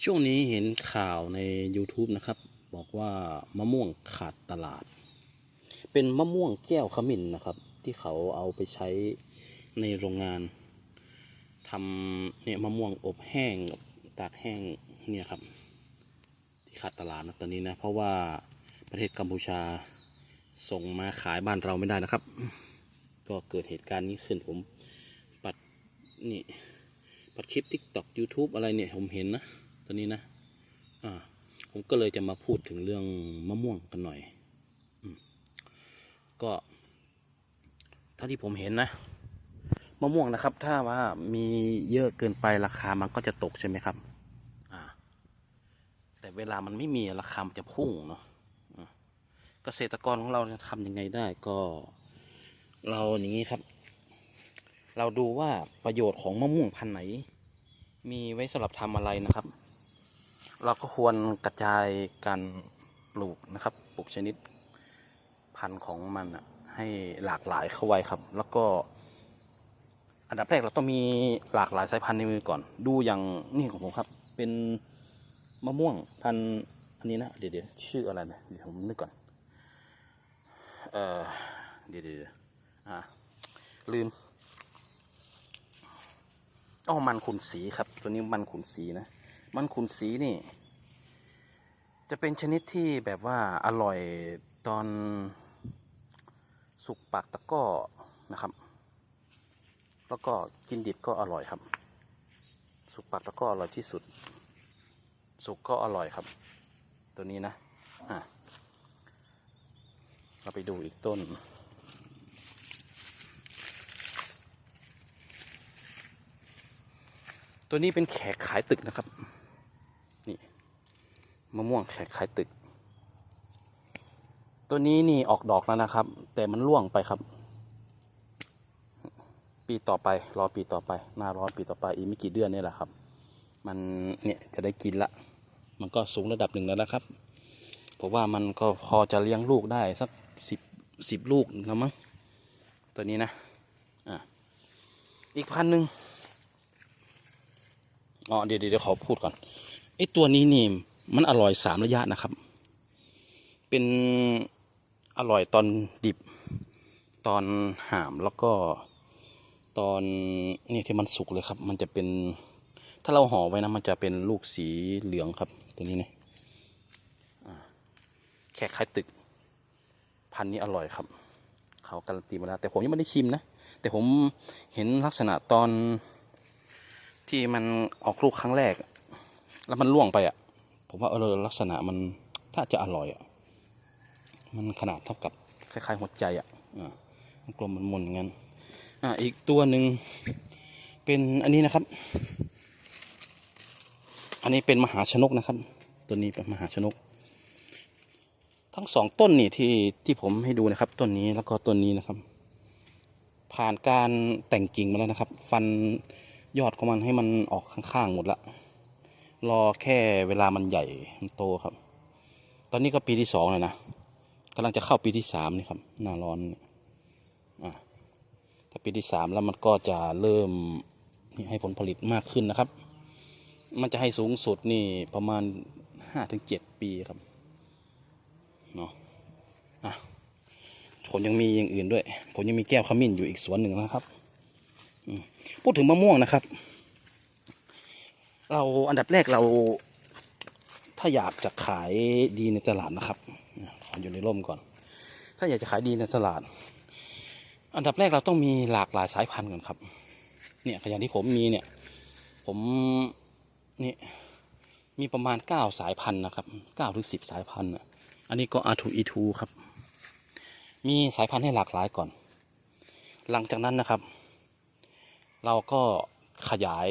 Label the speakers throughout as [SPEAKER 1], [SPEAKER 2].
[SPEAKER 1] ช่วงนี้เห็นข่าวใน YouTube นะครับ บอกว่ามะม่วงขาดตลาด เป็นมะม่วงแก้วขมิ้นนะครับ ที่เขาเอาไปใช้ในโรงงานทำเนี่ยมะม่วงอบแห้งกับตากแห้งเนี่ยครับ ที่ขาดตลาดนะตอนนี้นะ เพราะว่าประเทศกัมพูชาส่งมาขายบ้านเราไม่ได้นะครับ ก็เกิดเหตุการณ์นี้ขึ้นผมปัดนี่ปัดคลิป TikTok YouTube อะไรเนี่ย ผมเห็นนะ ตอนนี้นะอ่าผมก็เลยจะมาพูดถึงเรื่องมะม่วงกันหน่อยอก็เท่าที่ผมเห็นนะ มะม่วงนะครับ ถ้าว่ามีเยอะเกินไปราคามันก็จะตกใช่ไหมครับ อ่า แต่เวลามันไม่มีราคามันจะพุ่งเนาะเกษตรกรของเราจะทำยังไงได้ก็ เราอย่างนี้ครับ เราดูว่าประโยชน์ของมะม่วงพันธุ์ไหน มีไว้สำหรับทำอะไรนะครับ เราก็ควรกระจายการปลูกนะครับปลูกชนิดพันธุ์ของมันให้หลากหลายเข้าไว้ครับ แล้วก็ อันดับแรกเราต้องมีหลากหลายสายพันธุ์ในมือก่อน ดูอย่างนี่ของผมครับ เป็นมะม่วงพันธุ์อันนี้นะเดี๋ยวเดี๋ยวชื่ออะไรนะเดี๋ยวผมนึกก่อนเออเดี๋ยวเดี๋ยวเดี๋ยวอ่าลืมอ๋อมันขุนสีครับ ตัวนี้มันขุนสีนะ มันขุนสีนี่ จะเป็นชนิดที่แบบว่าอร่อยตอนสุกปากตะก้อนะครับ แล้วก็กินดิบก็อร่อยครับ สุกปากตะก้ออร่อยที่สุด สุกก็อร่อยครับ ตัวนี้นะอะเราไปดูอีกต้นตัวนี้เป็นแขกขายตึกนะครับ มะม่วงแขกขายตึก ตัวนี้นี่ออกดอกแล้วนะครับ แต่มันร่วงไปครับ ปีต่อไป รอปีต่อไป หน้ารอปีต่อไปอีกไม่กี่เดือนนี่แหละครับ มันเนี่ยจะได้กินละ มันก็สูงระดับหนึ่งแล้วนะครับผมว่ามันก็พอจะเลี้ยงลูกได้สักสิบสิบลูกแล้วมั้งตัวนี้นะอะอีกพันหนึ่งอ๋อเดี๋ยวเดี๋ยวขอพูดก่อนไอ้ตัวนี้นี่ มันอร่อยสามระยะนะครับ เป็นอร่อยตอนดิบ ตอนหามแล้วก็ตอนนี่ที่มันสุกเลยครับ มันจะเป็นถ้าเราห่อไว้นะมันจะเป็นลูกสีเหลืองครับ ตัวนี้เนี่ยแค่คล้ายตึก พันนี้อร่อยครับ เขาการันตีมาแล้วแต่ผมยังไม่ได้ชิมนะ แต่ผมเห็นลักษณะตอนที่มันออกลูกครั้งแรก แล้วมันล่วงไปอะ ผมว่าเออลักษณะมันถ้าจะอร่อยอะมันขนาดเท่ากับคล้ายๆหัวใจอะมันกลมมันมนงั้นอ่าอีกตัวหนึ่งเป็นอันนี้นะครับ อันนี้เป็นมหาชนกนะครับ ตัวนี้เป็นมหาชนก ทั้งสองต้นนี่ที่ที่ผมให้ดูนะครับต้นนี้แล้วก็ต้นนี้นะครับ ผ่านการแต่งกิ่งมาแล้วนะครับ ฟันยอดของมันให้มันออกข้างๆหมดละ รอแค่เวลามันใหญ่มันโตครับ ตอนนี้ก็ปีที่สองเลยนะกำลังจะเข้าปีที่สามนี่ครับ หน้าร้อนอะถ้าปีที่สามแล้วมันก็จะเริ่มให้ผลผลิตมากขึ้นนะครับ มันจะให้สูงสุดนี่ประมาณห้าถึงเจ็ดปีครับเนาะอะผมยังมีอย่างอื่นด้วย ผมยังมีแก้วขมิ้นอยู่อีกสวนหนึ่งนะครับพูดถึงมะม่วงนะครับ เราอันดับแรกเราถ้าอยากจะขายดีในตลาดนะครับขออยู่ในร่มก่อน ถ้าอยากจะขายดีในตลาด อันดับแรกเราต้องมีหลากหลายสายพันธุ์ก่อนครับ เนี่ยอย่างที่ผมมีเนี่ย ผมนี่มีประมาณเก้าสายพันธุ์นะครับเก้าถึงสิบสายพันธุ์อะอันนี้ก็ R2E2 ครับ มีสายพันธุ์ให้หลากหลายก่อน หลังจากนั้นนะครับ เราก็ขยาย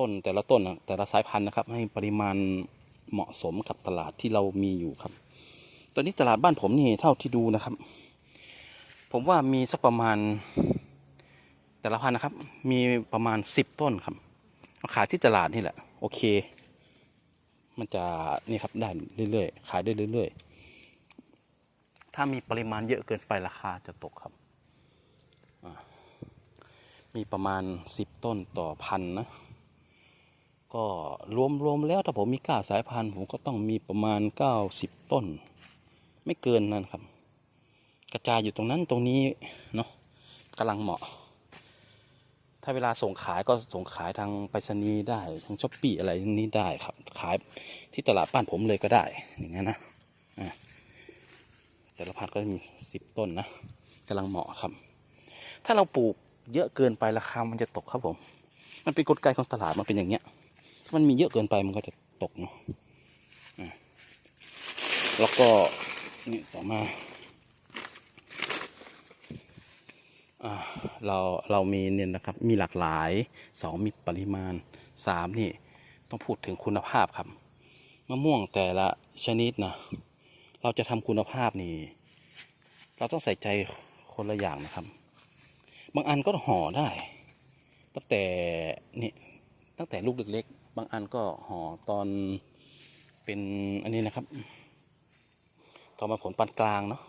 [SPEAKER 1] ต้นแต่ละต้นนะแต่ละสายพันธุ์นะครับ ให้ปริมาณเหมาะสมกับตลาดที่เรามีอยู่ครับ ตอนนี้ตลาดบ้านผมนี่เท่าที่ดูนะครับ ผมว่ามีสักประมาณแต่ละพันธุ์นะครับ มีประมาณสิบต้นครับเอาขายที่ตลาดนี่แหละ โอเค มันจะนี่ครับได้เรื่อยๆ ขายได้เรื่อยๆ ถ้ามีปริมาณเยอะเกินไปราคาจะตกครับ มีประมาณสิบต้นต่อพันนะ ก็รวมรวมแล้วถ้าผมมีก้าสายพันธุ์ผมก็ต้องมีประมาณเก้าสิบต้น ไม่เกินนั้นครับ กระจายอยู่ตรงนั้นตรงนี้เนาะกำลังเหมาะ ถ้าเวลาส่งขายก็ส่งขายทางไปรษณีย์ได้ทางช้อปปี้อะไรนี้ได้ครับ ขายที่ตลาดบ้านผมเลยก็ได้อย่างนั้นนะอะแต่ละพันธุ์ก็มีสิบต้นนะกำลังเหมาะครับ ถ้าเราปลูกเยอะเกินไปราคามันจะตกครับผม มันเป็นกลไกของตลาดมันเป็นอย่างเงี้ย มันมีเยอะเกินไปมันก็จะตกเนาะแล้วก็นี่ต่อมาเราเรามีเนี่ยนะครับมีหลากหลายสองมีปริมาณสามนี่ต้องพูดถึงคุณภาพครับมะม่วงแต่ละชนิดนะเราจะทำคุณภาพนี่ เราต้องใส่ใจคนละอย่างนะครับ บางอันก็ห่อได้ ตั้งแต่นี่ตั้งแต่ลูกเล็ก บางอันก็ห่อตอนเป็นอันนี้นะครับตอมาผลปานกลางเนาะ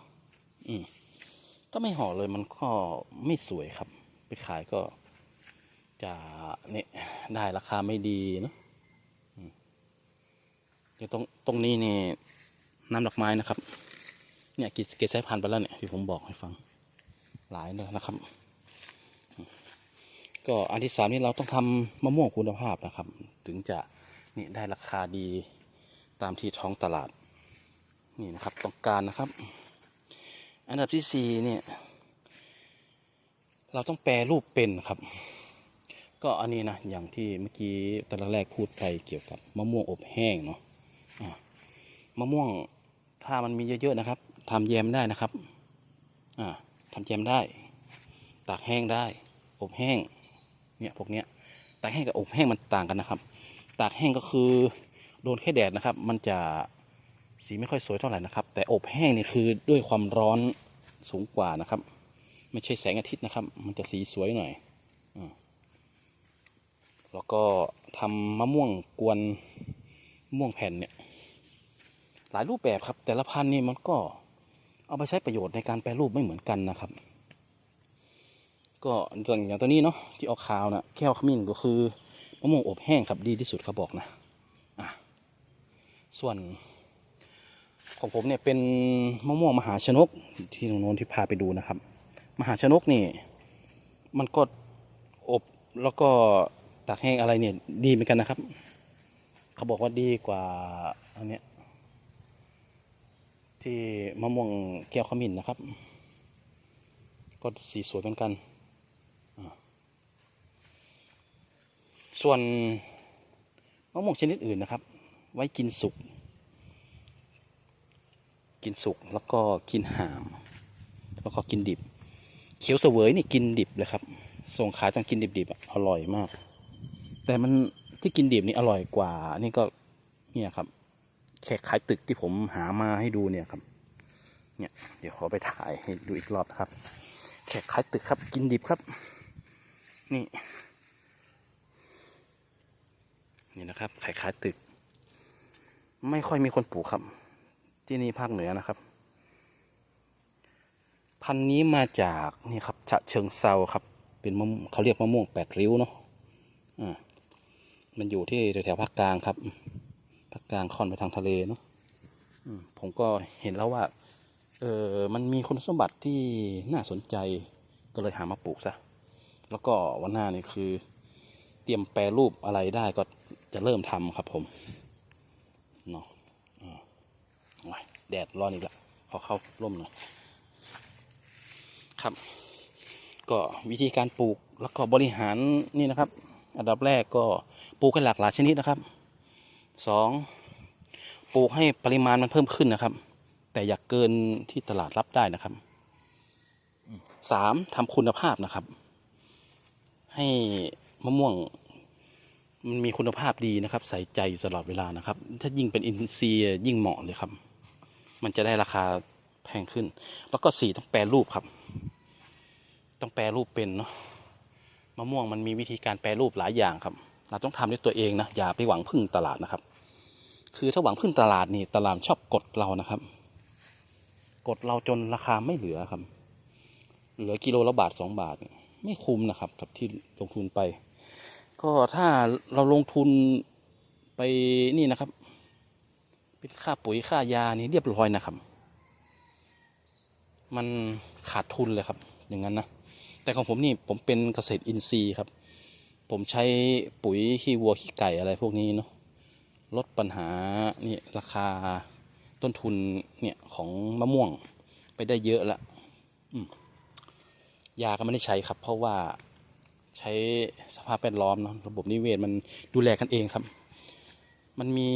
[SPEAKER 1] อืมถ้าไม่ห่อเลยมันก็ไม่สวยครับ ไปขายก็จะเนี่ยได้ราคาไม่ดีเนอะเดี๋ยวตรงตรงนี้นี่น้ำดอกไม้นะครับ เนี่ยกี่กี่สายพันธุ์ไปแล้วเนี่ยที่ผมบอกให้ฟังหลายเลยนะครับ ก็อันที่สามนี่เราต้องทำมะม่วงคุณภาพนะครับ ถึงจะนี่ได้ราคาดีตามที่ท้องตลาด นี่นะครับต้องการนะครับ อันดับที่สี่เนี่ย เราต้องแปลรูปเป็นครับ ก็อันนี้นะอย่างที่เมื่อกี้ตอนแรกพูดไปเกี่ยวกับมะม่วงอบแห้งเนาะมะม่วงถ้ามันมีเยอะๆนะครับทำแยมได้นะครับทำแยมได้ ตากแห้งได้ อบแห้งเนี่ยพวกเนี้ยตากแห้งกับอบแห้งมันต่างกันนะครับ ตากแห้งก็คือโดนแค่แดดนะครับ มันจะสีไม่ค่อยสวยเท่าไหร่นะครับ แต่อบแห้งนี่คือด้วยความร้อนสูงกว่านะครับ ไม่ใช่แสงอาทิตย์นะครับ มันจะสีสวยหน่อยอแล้วก็ทำมะม่วงกวนมะม่วงแผ่นเนี่ย หลายรูปแบบครับ แต่ละพันธุ์นี่มันก็เอาไปใช้ประโยชน์ในการแปรรูปไม่เหมือนกันนะครับ ก็อย่างตัวนี้เนาะที่ออกขาวนะแก้วขมิ้นก็คือ มะม่วงอบแห้งครับดีที่สุดเขาบอกนะอะส่วนของผมเนี่ยเป็นมะม่วงมหาชนกที่ตรงโน้นที่พาไปดูนะครับ มหาชนกนี่ มันก็อบแล้วก็ตากแห้งอะไรเนี่ยดีเหมือนกันนะครับ เขาบอกว่าดีกว่าอันเนี้ยที่มะม่วงแก้วขมิ้นนะครับ ก็สีสวยเหมือนกันอ่า ส่วนมะม่วงชนิดอื่นนะครับ ไว้กินสุก กินสุกแล้วก็กินหาม แล้วก็กินดิบ เขียวเสวยนี่กินดิบเลยครับ ส่งขายตองกินดิบๆอะอร่อยมาก แต่มันที่กินดิบนี่อร่อยกว่า นี่ก็เนี่ยครับแขกขายตึกที่ผมหามาให้ดูเนี่ยครับ เนี่ย เดี๋ยวขอไปถ่ายให้ดูอีกรอบนะครับ แขกขายตึกครับ กินดิบครับ นี่ นี่นะครับขายขายตึก ไม่ค่อยมีคนปลูกครับ ที่นี่ภาคเหนือนะครับ พันธุ์นี้มาจากนี่ครับฉะเชิงเซาครับ เป็นมะม่วงเขาเรียกมะม่วงแปดริ้วเนาะอ่ามันอยู่ที่แถวภาคกลางครับภาคกลางค่อนไปทางทะเลเนาะมผมก็เห็นแล้วว่า เออมันมีคุณสมบัติที่น่าสนใจก็เลยหามาปลูกซะ แล้วก็วันหน้านี่คือ เตรียมแปรรูปอะไรได้ก็ จะเริ่มทำครับผมเนาะโอ้ยแดดร้อนอีกแล้วขอเข้าร่มหน่อยครับ ก็วิธีการปลูกแล้วก็บริหารนี่นะครับ อันดับแรกก็ปลูกให้หลากหลายชนิดนะครับสองปลูกให้ปริมาณมันเพิ่มขึ้นนะครับ แต่อย่าเกินที่ตลาดรับได้นะครับสามทำคุณภาพนะครับ ให้มะม่วง มันมีคุณภาพดีนะครับ ใส่ใจอยู่ตลอดเวลานะครับ ถ้ายิ่งเป็นอินทรียยิ่งเหมาะเลยครับ มันจะได้ราคาแพงขึ้น แล้วก็สีต้องแปรรูปครับ ต้องแปรรูปเป็นเนาะมะม่วงมันมีวิธีการแปรรูปหลายอย่างครับ เราต้องทำด้วยตัวเองนะอย่าไปหวังพึ่งตลาดนะครับ คือถ้าหวังพึ่งตลาดนี่ตลาดชอบกดเรานะครับ กดเราจนราคาไม่เหลือครับ เหลือกิโลละบาทสองบาท ไม่คุ้มนะครับ กับที่ลงทุนไป ก็ถ้าเราลงทุนไปนี่นะครับ เป็นค่าปุ๋ยค่ายานี่เรียบร้อยนะครับ มันขาดทุนเลยครับ อย่างนั้นนะ แต่ของผมนี่ผมเป็นเกษตรอินทรีย์ครับ ผมใช้ปุ๋ยขี้วัวขี้ไก่อะไรพวกนี้เนาะลดปัญหานี่ราคาต้นทุนเนี่ยของมะม่วงไปได้เยอะละยาก็ไม่ได้ใช้ครับ เพราะว่า ใช้สภาพแวดล้อมเนาะระบบนิเวศมันดูแลกันเองครับ มันมี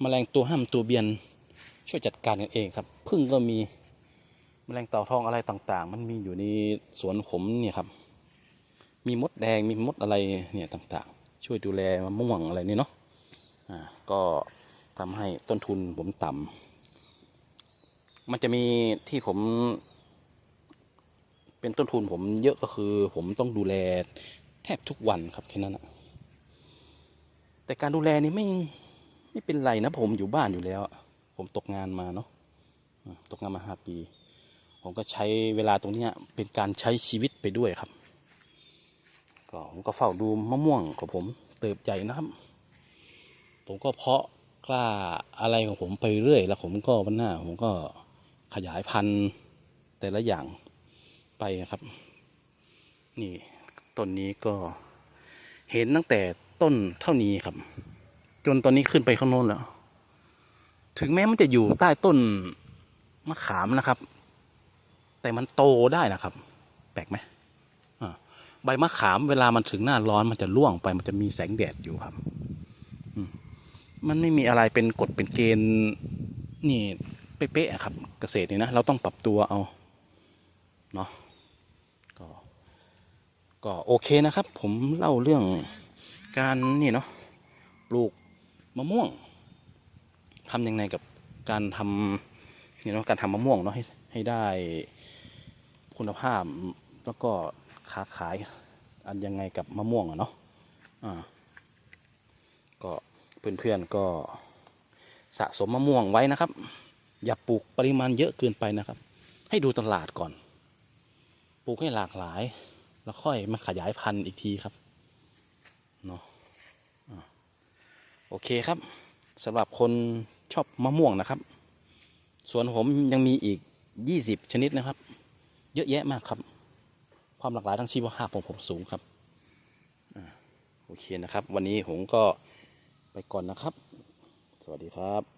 [SPEAKER 1] แมลงตัวห้ามตัวเบียนช่วยจัดการกันเองครับพึ่งก็มีแมลงเต่าทองอะไรต่างๆ มันมีอยู่ในสวนผมเนี่ยครับ มีมดแดงมีมดอะไรเนี่ยต่างๆ ช่วยดูแลมะม่วงอะไรนี่เนาะอ่าก็ทำให้ต้นทุนผมต่ำมันจะมีที่ผม เป็นต้นทุนผมเยอะก็คือ ผมต้องดูแลแทบทุกวันครับแค่นั้นนะแต่การดูแลนี่ไม่ไม่เป็นไรนะผมอยู่บ้านอยู่แล้ว ผมตกงานมาเนาะตกงานมาห้าปี ผมก็ใช้เวลาตรงนี้เป็นการใช้ชีวิตไปด้วยครับ ก็ผมก็เฝ้าดูมะม่วงของผมเติบใหญ่นะครับ ผมก็เพาะกล้าอะไรของผมไปเรื่อย แล้วผมก็วันหน้าผมก็ขยายพันธุ์แต่ละอย่าง ไปครับ นี่ต้นนี้ก็เห็นตั้งแต่ต้นเท่านี้ครับ จนตอนนี้ขึ้นไปข้างโน้นแล้ว ถึงแม้มันจะอยู่ใต้ต้นมะขามนะครับ แต่มันโตได้นะครับ แปลกไหมอ่าใบมะขามเวลามันถึงหน้าร้อนมันจะร่วงไปมันจะมีแสงแดดอยู่ครับมันไม่มีอะไรเป็นกฎเป็นเกณฑ์นี่เป๊ะๆครับ เกษตรนี่นะเราต้องปรับตัวเอาเนาะ ก็โอเคนะครับ ผมเล่าเรื่องการนี่เนาะปลูกมะม่วงทำยังไงกับการทำนี่เนาะการทำมะม่วงเนาะให้ให้ได้คุณภาพแล้วก็ค้าขายอันยังไงกับมะม่วงอะเนาะอ่าก็เพื่อนๆก็สะสมมะม่วงไว้นะครับ อย่าปลูกปริมาณเยอะเกินไปนะครับ ให้ดูตลาดก่อน ปลูกให้หลากหลาย แล้วค่อยมาขยายพันธุ์อีกทีครับเนาะโอเคครับสำหรับคนชอบมะม่วงนะครับส่วนผมยังมีอีก20ชนิดนะครับ เยอะแยะมากครับ ความหลากหลายทางชีวภาพของผมสูงครับโอเคนะครับ วันนี้ผมก็ไปก่อนนะครับ สวัสดีครับ